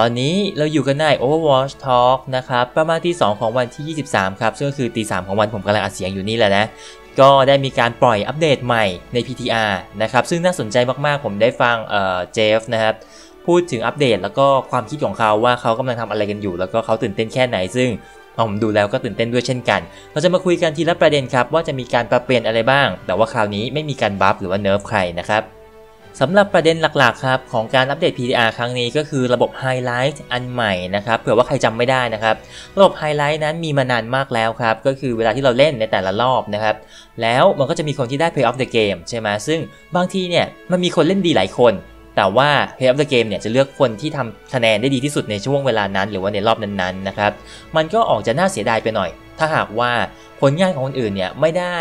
ตอนนี้เราอยู่กันใน Overwatch Talk นะครับ ประมาณที่ 2 ของวันที่ 23 ครับ ซึ่งก็คือตี3ของวันผมกำลังอัดเสียงอยู่นี่แหละนะ ก็ได้มีการปล่อยอัปเดตใหม่ใน PTR นะครับ ซึ่งน่าสนใจมากๆ ผมได้ฟังเอ่อเจฟนะครับ พูดถึงอัปเดตแล้วก็ความคิดของเขาว่าเขากำลังทำอะไรกันอยู่ แล้วก็เขาตื่นเต้นแค่ไหน ซึ่งผมดูแล้วก็ตื่นเต้นด้วยเช่นกัน เราจะมาคุยกันทีละประเด็นครับว่าจะมีการปรับเปลี่ยนอะไรบ้าง แต่ว่าคราวนี้ไม่มีการบัฟหรือว่าเนิร์ฟใครนะครับ สำหรับประเด็นหลักๆครับของการอัปเดต PDR ครั้งนี้ก็คือระบบไฮไลท์อันใหม่นะครับเผื่อว่าใครจำไม่ได้นะครับ ระบบไฮไลท์นั้นมีมานานมากแล้วครับ ก็คือเวลาที่เราเล่นในแต่ละรอบนะครับ แล้วมันก็จะมีคนที่ได้ Play of the Game ใช่ไหมซึ่งบางทีเนี่ยมันมีคนเล่นดีหลายคน แต่ว่า Play of the Game เนี่ยจะเลือกคนที่ทำคะแนนได้ดีที่สุดในช่วงเวลานั้น หรือว่าในรอบนั้นๆนะครับมันก็ออกจะน่าเสียดายไปหน่อย ถ้าหากว่าผลงานของคนอื่นเนี่ยไม่ได้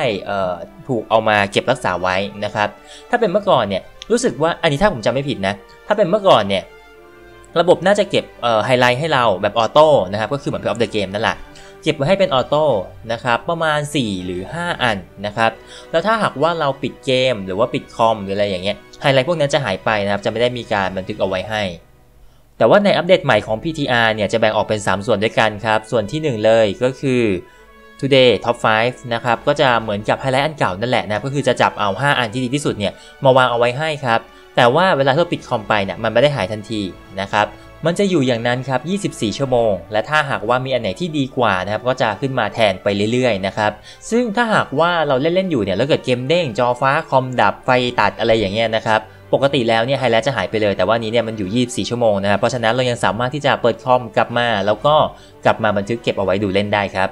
ถูกเอามาเก็บรักษาไว้นะครับถ้าเป็นเมื่อก่อนเนี่ย รู้สึกว่าอันนี้ถ้าผมจำไม่ผิดนะ ถ้าเป็นเมื่อก่อนเนี่ย ระบบน่าจะเก็บไฮไลท์ให้เราแบบออโต้นะครับ ก็คือเหมือน Play of the Game นั่นแหละเก็บไว้ให้เป็นออโต้นะครับประมาณ 4 หรือ 5 อันนะครับ แล้วถ้าหากว่าเราปิดเกม หรือว่าปิดคอมหรืออะไรอย่างเงี้ยไฮไลท์พวกนั้นจะหายไปนะครับ จะไม่ได้มีการบันทึกเอาไว้ให้ แต่ว่าในอัปเดตใหม่ของ PTR เนี่ยจะแบ่งออกเป็น 3 ส่วนด้วยกันครับ ส่วนที่ 1 เลยก็คือ Today Top 5 นะครับ ก็จะเหมือนกับไฮไลท์อันเก่านั่นแหละนะ ก็คือจะจับเอา 5 อันที่ดีที่สุดเนี่ย มาวางเอาไว้ให้ครับ แต่ว่าเวลาที่เราปิดคอมไปเนี่ยมันไม่ได้หายทันทีนะครับ มันจะอยู่อย่างนั้นครับ 24 ชั่วโมง และถ้าหากว่ามีอันไหนที่ดีกว่านะครับ ก็จะขึ้นมาแทนไปเรื่อยๆนะครับ ซึ่งถ้าหากว่าเราเล่นๆอยู่เนี่ย แล้วเกิดเกมเด้ง จอฟ้า คอมดับ ไฟตัดอะไรอย่างเงี้ยนะครับปกติแล้วเนี่ยไฮไลท์จะหายไปเลย แต่ว่านี้เนี่ยมันอยู่ 24 ชั่วโมงนะครับ เพราะฉะนั้นเรายังสามารถที่จะเปิดคอมกลับมา แล้วก็กลับมาบันทึกเก็บเอาไว้ดูเล่นได้ครับ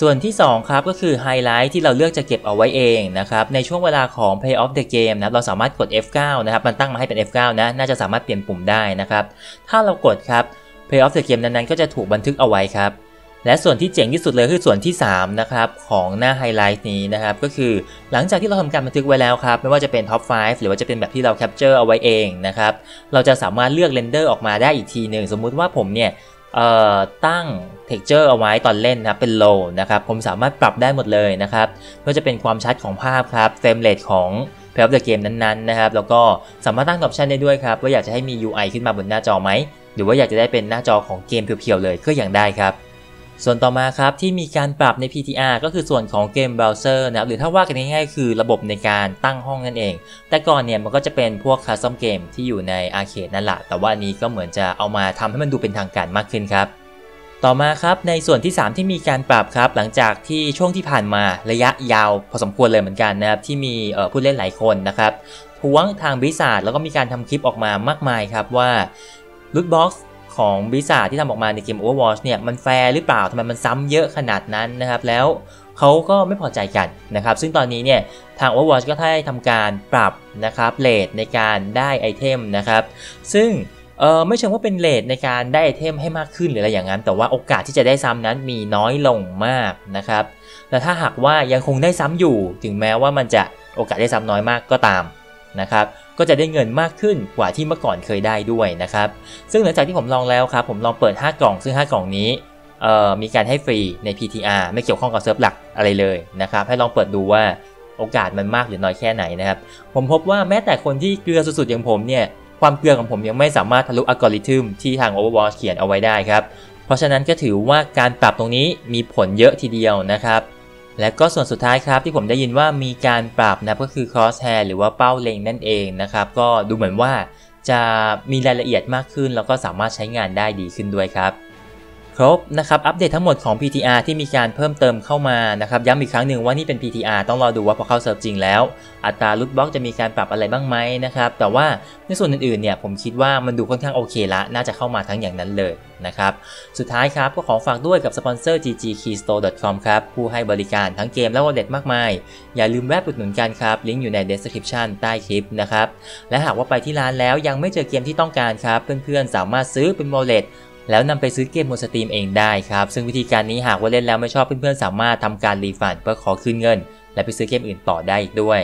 ส่วนที่ 2 ครับก็คือไฮไลท์ที่เราเลือกจะเก็บเอาไว้เองนะครับในช่วงเวลาของ Play of the Game นะเราสามารถกด F9 นะครับมันตั้งมาให้เป็น F9 นะน่าจะสามารถเปลี่ยนปุ่มได้นะครับถ้าเรากดครับ Play of the Game นั้นๆก็จะถูกบันทึกเอาไว้ครับและส่วนที่เจ๋งที่สุดเลยคือส่วนที่3นะครับของหน้าไฮไลท์นี้นะครับก็คือหลังจากที่เราทำการบันทึกไว้แล้วครับไม่ว่าจะเป็น Top 5หรือว่าจะเป็นแบบที่เราแคปเจอร์เอาไว้เองนะครับเราจะสามารถเลือกเรนเดอร์ออกมาได้อีกทีหนึ่งสมมุติว่าผมเนี่ย ตั้ง texture เอาไว้ตอนเล่นนะเป็น low นะครับผมสามารถปรับได้หมดเลยนะครับไม่ว่าจะเป็นความชัดของภาพครับ frame rate ของ Play of the Game นั้นๆนะครับแล้วก็สามารถตั้งออปชันได้ด้วยครับว่าอยากจะให้มี UI ขึ้นมาบนหน้าจอไหมหรือว่าอยากจะได้เป็นหน้าจอของเกมเพียวๆเลยก็ยังได้ครับ ส่วนต่อมาครับที่มีการปรับใน PTR ก็คือส่วนของเกมเบราว์เซอร์นะครับหรือถ้าว่ากันง่ายๆคือระบบในการตั้งห้องนั่นเอง แต่ก่อนเนี่ยมันก็จะเป็นพวกคัสตอมเกมที่อยู่ในอาร์เคดนั่นแหละแต่ว่านี้ก็เหมือนจะเอามาทำให้มันดูเป็นทางการมากขึ้นครับต่อมาครับในส่วนที่ 3 ที่มีการปรับครับหลังจากที่ช่วงที่ผ่านมาระยะยาวพอสมควรเลยเหมือนกันนะครับที่มีผู้เล่นหลายคนนะครับทวงทางบริษัทแล้วก็มีการทำคลิปออกมามากมายครับว่าลูทบ็อกซ์ ของบริษัทที่ทำออกมาในเกม Overwatch เนี่ยมันแฟร์หรือเปล่าทำไมมันซ้ำเยอะขนาดนั้นนะครับแล้วเขาก็ไม่พอใจกันนะครับ ซึ่งตอนนี้เนี่ยทาง Overwatch ก็ได้ทำการปรับนะครับเลทในการได้ไอเทมนะครับ ซึ่งเออไม่เชิงว่าเป็นเลทในการได้ไอเทมให้มากขึ้นหรืออะไรอย่างนั้น แต่ว่าโอกาสที่จะได้ซ้ำนั้นมีน้อยลงมากนะครับและถ้าหากว่ายังคงได้ซ้ำอยู่ ถึงแม้ว่ามันจะโอกาสได้ซ้ำน้อยมากก็ตาม นะครับก็จะได้เงินมากขึ้นกว่าที่เมื่อก่อนเคยได้ด้วยนะครับซึ่งหลังจากที่ผมลองแล้วครับผมลองเปิด 5 กล่องซึ่ง 5 กล่องนี้มีการให้ฟรีใน PTR ไม่เกี่ยวข้องกับเซิร์ฟหลักอะไรเลยนะครับให้ลองเปิดดูว่าโอกาสมันมากหรือน้อยแค่ไหนนะครับผมพบว่าแม้แต่คนที่เกลือสุดๆอย่างผมเนี่ยความเกลือของผมยังไม่สามารถทะลุอัลกอริทึมที่ทาง Overwatch เขียนเอาไว้ได้ครับเพราะฉะนั้นก็ถือว่าการปรับตรงนี้มีผลเยอะทีเดียวนะครับ และก็ส่วนสุดท้ายครับที่ผมได้ยินว่ามีการปรับนะก็คือ crosshair หรือว่าเป้าเล็งนั่นเองนะครับ ก็ดูเหมือนว่าจะมีรายละเอียดมากขึ้น แล้วก็สามารถใช้งานได้ดีขึ้นด้วยครับ รบนะครับอัปเดตทั้งหมดของ PTR ที่มีการเพิ่มเติมเข้ามานะครับย้ำอีกครั้งหนึ่งว่านี่เป็น PTR ต้องรอดูว่าพอเข้าเซิร์ฟจริงแล้ว อัตราลุตบล็อกจะมีการปรับอะไรบ้างไหมนะครับแต่ว่าในส่วนอื่นๆเนี่ยผมคิดว่ามันดูค่อนข้างโอเคละน่าจะเข้ามาทั้งอย่างนั้นเลยนะครับสุดท้ายครับก็ขอฝากด้วยกับสปอนเซอร์ ggkeystore.com ครับผู้ให้บริการทั้งเกมและวอลเล็ตมากมาย อย่าลืมแวะอุดหนุนกันครับลิงก์อยู่ใน description ใต้คลิปนะครับและหากว่าไปที่ร้านแล้วยังไม่เจอเกมที่ต้องการครับเพื่อนๆสามารถซื้อเป็นวอลเล็ต แล้วนำไปซื้อเกมบนสตรีมเองได้ครับ ซึ่งวิธีการนี้หากว่าเล่นแล้วไม่ชอบเพื่อนๆสามารถทำการรีฟันเพื่อขอคืนเงิน และไปซื้อเกมอื่นต่อได้อีกด้วย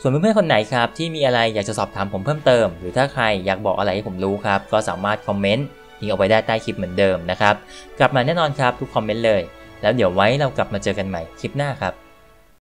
ส่วนเพื่อนๆคนไหนครับที่มีอะไรอยากจะสอบถามผมเพิ่มเติม หรือถ้าใครอยากบอกอะไรให้ผมรู้ครับก็สามารถคอมเมนต์ทิ้งเอาไว้ได้ใต้คลิปเหมือนเดิมนะครับกลับมาแน่นอนครับทุกคอมเมนต์เลย แล้วเดี๋ยวไว้เรากลับมาเจอกันใหม่คลิปหน้าครับ